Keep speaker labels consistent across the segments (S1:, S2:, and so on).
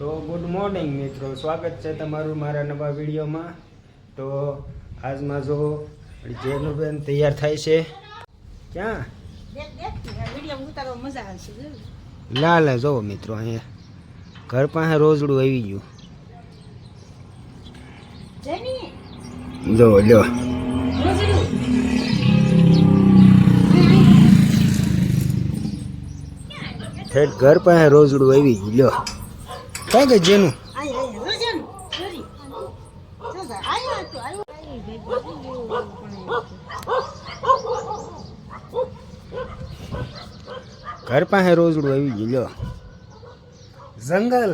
S1: તો good morning મિત્રો. સ્વાગત છે તમારું મારા નવા વિડીયોમાં. તો આજમાં જો જેનુબેન તૈયાર થાય છે. ક્યાં. લા લા જોવો મિત્રો અહીંયા. ઘર પાસે રોજડું આવી ગયું. જો
S2: રોજડું?
S1: ઘર પાસે રોજડું આવી ગયું. લ્યો. કે જેનું
S2: આય આય રોજન રોજી જો જા આયો તો આયો આય બેબી
S1: ઘર પાસે રોજડું આવી ગયું લ્યો. જંગલ.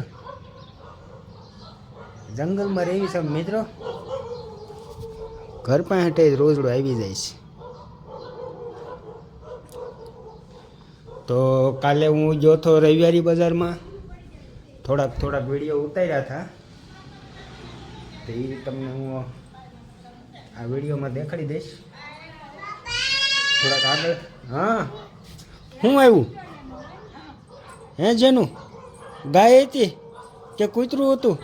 S1: જંગલમાં રહેવી છે મિત્રો. ઘર પાસે રોજડું આવી જાય છે. તો કાલે હું ગયો હતો રવિવારી બજારમાં. થોડાક થોડાક વીડિયો ઉતાર્યા હતા. તો એ તમને હું આ વિડીયોમાં દેખાડી દઈશ. થોડાક આગળ હા. શું આવ્યું? હે જેનું? ગાય હતી કે કૂતરું હતું?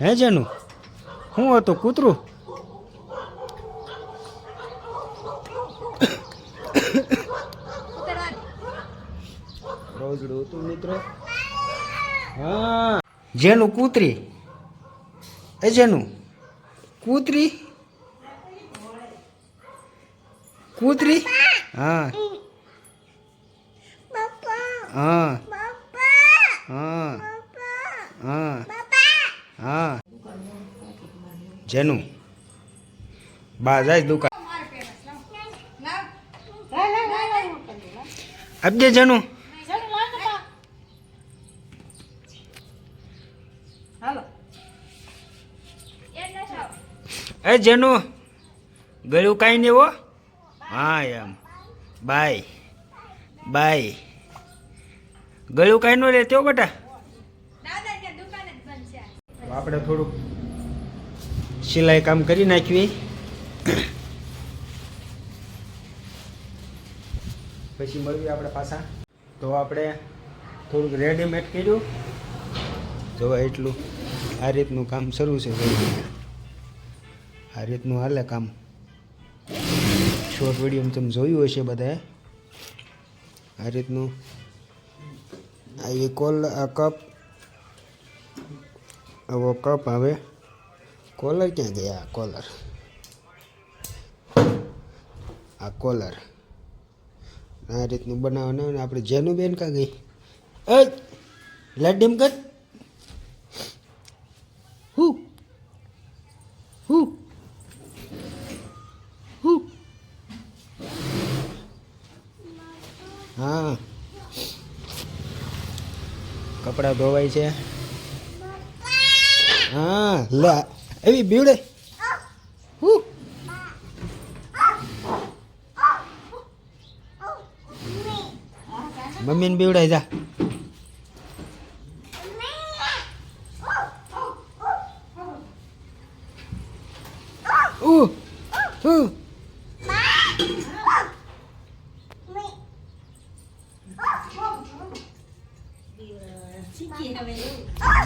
S1: હે જેનું? શું હતું કૂતરું? રોજડું હતું મિત્રો. હા. જેનું કૂતરી. એ જેનું? કૂતરી? કૂતરી? હા. હા. હા. હા. હા. જેનું? બા જાય દુકાન આપજે જેનું? એ જેનું? ગળ્યું કાંઈ નહીં હો? હા, એમ. બાય. બાય. ગળ્યું કાંઈ ન તેઓ બેટા? આપણે થોડુંક સિલાઈ કામ કરી નાખ્યું પછી મળીએ આપણે પાછા. તો આપણે થોડુંક રેડીમેડ કર્યું. જોવા, એટલું આ રીતનું કામ શરૂ છે. ભાઈ આ રીતનું હાલે કામ. શોર્ટ વીડિયો તમે જોયું હશે બધાએ. આ રીતનું. આ એ કોલ આ કપ આવો કપ આવે. કોલર ક્યાં ગયા? કોલર આ કોલર આ રીતનું બનાવવાનું આપણે જેનું બેન કાં ગઈ? એ કર હું હું હું હા. કપડાં ધોવાય છે. હા લે એવી બીવડે. હું. મમ્મીને બીવડાય જા ઉ ઉ
S2: શીખી હવે એવું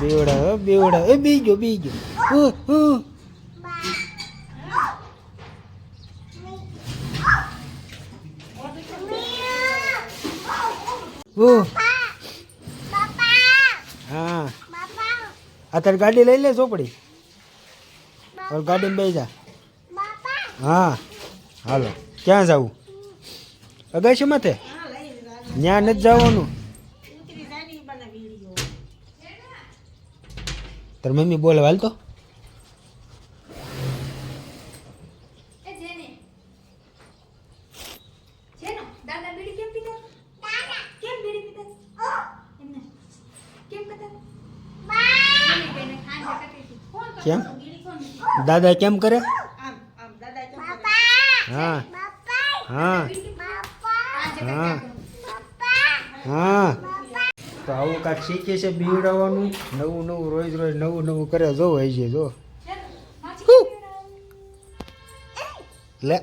S1: બીવડા બેવડા. એ બીજો બીજો. હા અત્યારે ગાડી લઈ લે ચોપડી ગાડી ગાડીમાં બે જા. હા. હાલો. ક્યાં જવું? અગાશી માથે? ત્યાં નથી જવાનું. તાર મમ્મી બોલે હાલ તો
S3: એ જેને જેનો દાદા બીડી કેમ પીતા દાદા કેમ બીડી પીતા એમને કેમ કરતા મને બેને ખાંડ કાઢી હતી કોણ કરતું
S1: કેમ?
S3: હતું? બીડી કોણ પીતી?
S1: દાદા કેમ કરે
S2: આમ આમ દાદા કેમ કરે?
S1: હા હા
S3: બીડી કેમ પીતા? આજે
S1: હા.
S3: કરતા
S1: હા તો આવું કાંઈક શીખે છે બીવડાવવાનું? નવું નવું, રોજ રોજ નવું નવું કરે. જો હોય છે, જો? લે.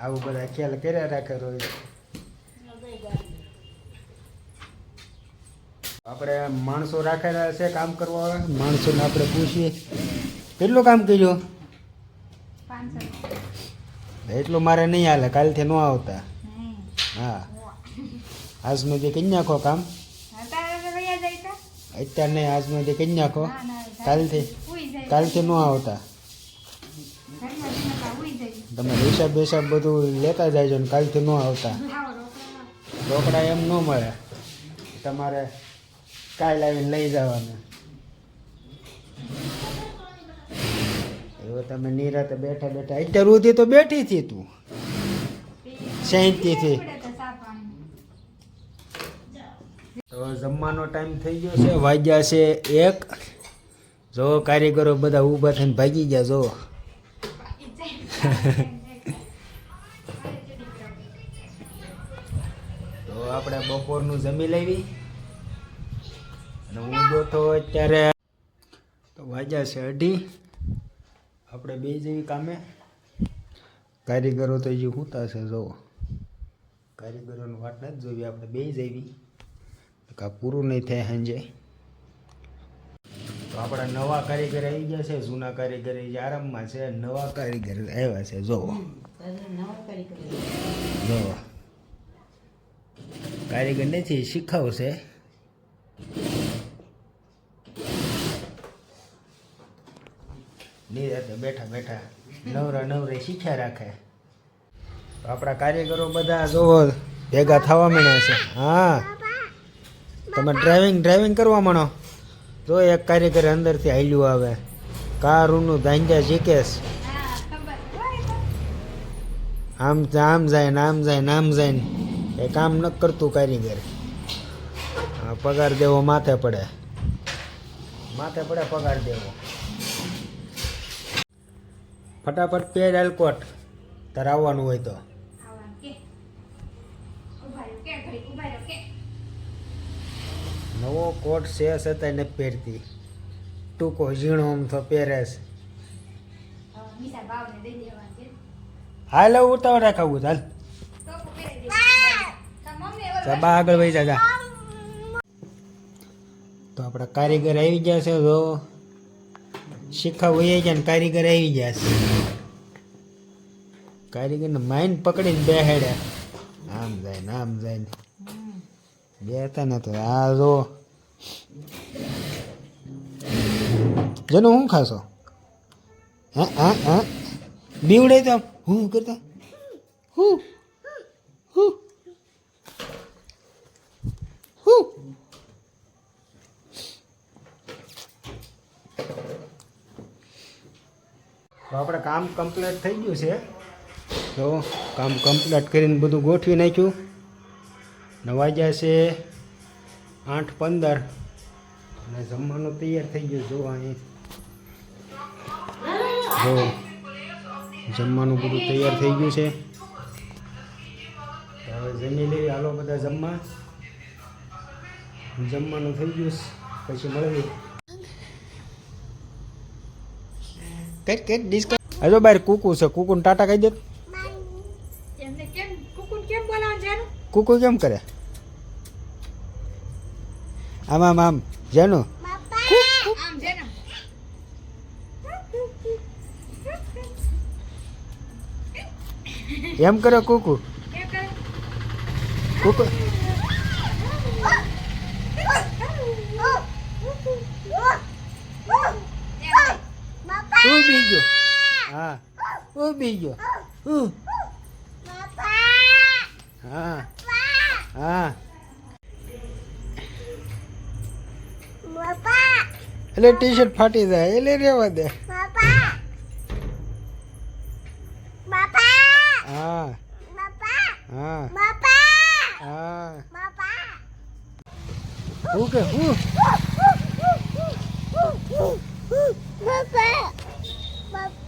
S1: આવું બધા ખ્યાલ કર્યા રાખે રોજ. આપણે માણસો રાખેલા છે કામ કરવા માણસોને આપણે પૂછીએ. કેટલું કામ કર્યું?
S3: પાંચસો
S1: એટલું મારે નહીં હાલે કાલથી ન આવતા. હા. આજનું જે કઈ નાખો કામ?
S3: અત્યારે જાય
S1: નહીં આજનું જે કઈ નાખો? કાલથી? કાલથી ન આવતા.
S3: જાય.
S1: તમે હિસાબ બિસાબ બધું લેતા જાયજો ને કાલથી ન આવતા.
S3: આવો રોકડા.
S1: રોકડા એમ ન મળે. તમારે કાલ આવીને લઈ જવાના. એવો તમે નિરાતે બેઠા બેઠા, અત્યાર સુધી તો બેઠી હતી તું. શાંતિથી. થી જમવાનો ટાઈમ થઈ ગયો છે, વાગ્યા છે એક. જો કારીગરો બધા ઊભા થઈને ભાગી ગયા, જો. તો આપણે બપોરનું જમી લેવી. અને હું તો અત્યારે તો વાગ્યા છે અઢી. આપણે બે જેવી કામે. કારીગરો તો હજી સૂતા છે જો. કારીગરોની વાટ નથી જોવી આપણે બે જેવી કા પૂરું નહીં થાય સાંજે. તો આપણા નવા કારીગર આવી ગયા છે જૂના કારીગર જે આરામમાં છે નવા કારીગર આવ્યા છે જો. જો. કારીગર નથી શીખવશે નિરાતે બેઠા બેઠા નવરા નવરે શીખ્યા રાખે. આપણા કારીગરો બધા જોવો, ભેગા થવા માંડ્યા છે. હા. તમે ડ્રાઇવિંગ ડ્રાઇવિંગ કરવા માંડો. જો એક કારીગર અંદરથી હાલ્યું આવે. કારુનું ધાંજા જીકેશ આમ આમ જાય ને આમ જાય ને આમ જાય ને. એ કામ ન કરતું કારીગર. પગાર દેવો માથે પડે. માથે પડે પગાર દેવો. ફટાફટ પેડ એલકોટ તારે આવવાનું હોય તો. નવો કોટ છે હતા એને પહેરતી. ટૂંકો ઝીણો આમ તો પહેરે છે. હાલ ઉતાવળ રાખાવું
S3: પહેરી
S1: જા બા આગળ વહી જા જા. તો આપણા કારીગર આવી ગયા છે તો શીખા વહી જાય ને કારીગર આવી છે. કારીગરને માઇન્ડ પકડીને બેહાડ્યા. આમ જાય ને આમ જાય ને. બેતા ને તો આ જો. જેનો હું ખાશો? હા હા હા? બીવડે તો હું કરતા? હું? હું? તો આપણે કામ કમ્પ્લીટ થઈ ગયું છે. તો કામ કમ્પ્લીટ કરીને બધું ગોઠવી નાખ્યું. ને જાય છે આઠ પંદર. અને જમવાનું તૈયાર થઈ ગયું જો અહીં. જો જમવાનું બધું તૈયાર થઈ ગયું છે. હવે જમી લેવી હાલો બધા જમવા. જમવાનું થઈ ગયું પછી મળવી કટ કેટ ડિસ્ક હજો બાર કુકુ છે કુકુને ટાટા કહી દે
S3: એમને કેમ કુકુન કેમ બોલાવવાનું જાનું
S1: કુકુ કેમ કરે? આમ આમ આમ જેનું. એમ કરે કુકુ. કુકુ ઊભી ગયો હા ઊભી ગયો ઉ. હા હા એટલે ટી શર્ટ ફાટી જાય એટલે રેવા દે હા હા હા હું કે હું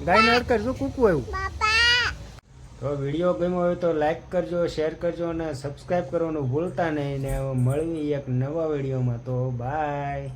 S1: ગાયને અડ કરજો કૂકું આવ્યું. તો વીડિયો ગમ્યો હોય તો લાઈક કરજો શેર કરજો અને સબસ્ક્રાઈબ કરવાનું ભૂલતા નહીં. ને મળવી એક નવા વિડીયોમાં. તો બાય